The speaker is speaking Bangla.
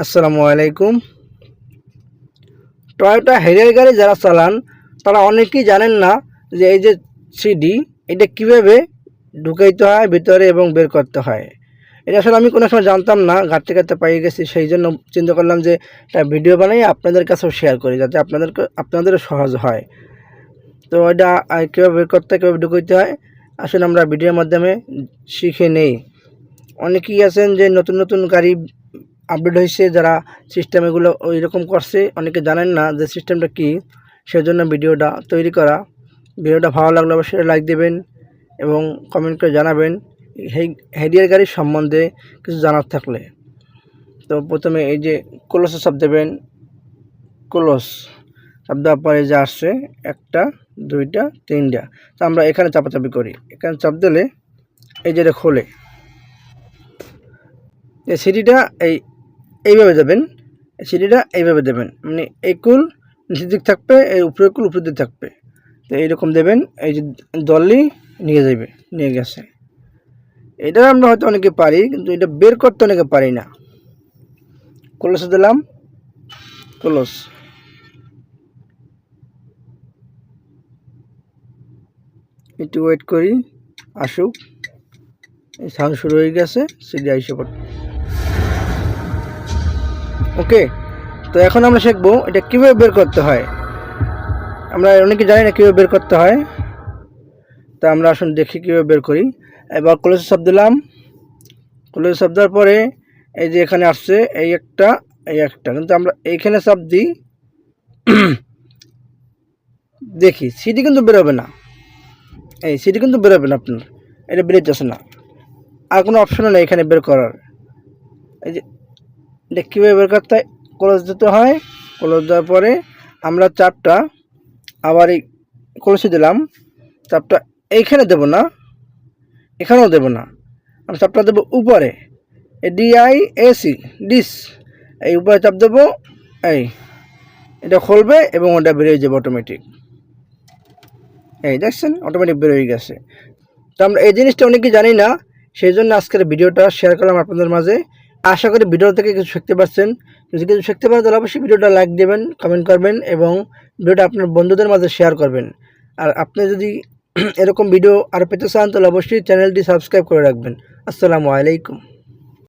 আসসালামু আলাইকুম। টয়োটা হেরিয়ার গাড়ি যারা চালান, তারা অনেকেই জানেন না যে এই যে সিডি এটা কীভাবে ঢুকাইতে হয়, ভিতরে এবং বের করতে হয়। এটা আসলে আমি কোনো সময় জানতাম না, ঘাটতে ঘাটতে পাইয়ে গেছি, সেই জন্য চিন্তা করলাম যে একটা ভিডিও বানাই, আপনাদের কাছেও শেয়ার করি, যাতে আপনাদেরকে, আপনাদেরও সহজ হয়। তো এটা কীভাবে বের করতে কীভাবে ঢুকাইতে হয়, আসলে আমরা ভিডিওর মাধ্যমে শিখে নেই। অনেকেই আছেন যে নতুন নতুন গাড়ি আপডেট হয়েছে, যারা সিস্টেম এগুলো রকম করছে, অনেকে জানেন না যে সিস্টেমটা কী, সেজন্য ভিডিওটা তৈরি করা। ভিডিওটা ভালো লাগলে অবশ্যই লাইক দেবেন এবং কমেন্ট করে জানাবেন হেডিয়ার গাড়ির সম্বন্ধে কিছু জানার থাকলে। তো প্রথমে এই যে কলসে সব দেবেন কলস সব দেওয়ার পরে যে আসছে, একটা, দুইটা, তিনটা। তো আমরা এখানে চাপাচাপি করি। এখানে চাপ দিলে এই যেটা খোলে। এই সিটিটা এই এইভাবে দেবেন এই সিটিটা এইভাবে দেবেন। মানে এই কুল নিচের দিক থাকবে, এই উপরে কুল উপরের দিক থাকবে। তো এইরকম দেবেন, এই যে দলই নিয়ে যাবে নিয়ে গেছে। এটা আমরা হয়তো অনেকে পারি, কিন্তু এটা বের করতে অনেকে পারি না। কলসে দিলাম, কলস। একটু ওয়েট করি, আসুক। সাউন্ড শুরু হয়ে গেছে, সিডি আইসে পড় ওকে? তো এখন আমরা শিখব এটা কীভাবে বের করতে হয়। আমরা অনেকে জানি না কীভাবে বের করতে হয়। তা আমরা আসুন দেখি কীভাবে বের করি। এবার কলেজ শব্দ দিলাম। কলেজ শব্দ দেওয়ার পরে এই যে এখানে আসছে, এই একটা এই একটা। কিন্তু আমরা এইখানে চাপ দিই। দেখি সিটি কিন্তু বেরোবে না। এই সিডি কিন্তু বেরোবে না আপনার। এটা বেরোচ্ছে না। আর কোনো অপশনও নেই এখানে বের করার। এই যে এটা কীভাবে বের করতে হয়? ক্লোজ দিতে হয়। ক্লোজ দেওয়ার পরে আমরা চাপটা আবার এই কলসি দিলাম। চাপটা এইখানে দেব না। এখানেও দেব না। আমরা চাপটা দেবো উপরে। ডিআই এসি ডিস এই উপরে চাপ দেবো, এই। এটা খুলবে এবং ওটা বেরিয়ে যাবে অটোমেটিক এই দেখছেন? অটোমেটিক বেরোয় গেছে। তো আমরা এই জিনিসটা অনেকে জানি না, সেই জন্য আজকের ভিডিওটা শেয়ার করলাম আপনাদের মাঝে। আশা করি ভিডিও থেকে কিছু শিখতে পারছেন। যদি কিছু শিখতে পারেন, তাহলে অবশ্যই ভিডিওটা লাইক দেবেন কমেন্ট করবেন এবং ভিডিওটা আপনার বন্ধুদের মাঝে শেয়ার করবেন। আর আপনি যদি এরকম ভিডিও আর পেতে চান, তাহলে অবশ্যই চ্যানেলটি সাবস্ক্রাইব করে রাখবেন। আসসালামু আলাইকুম।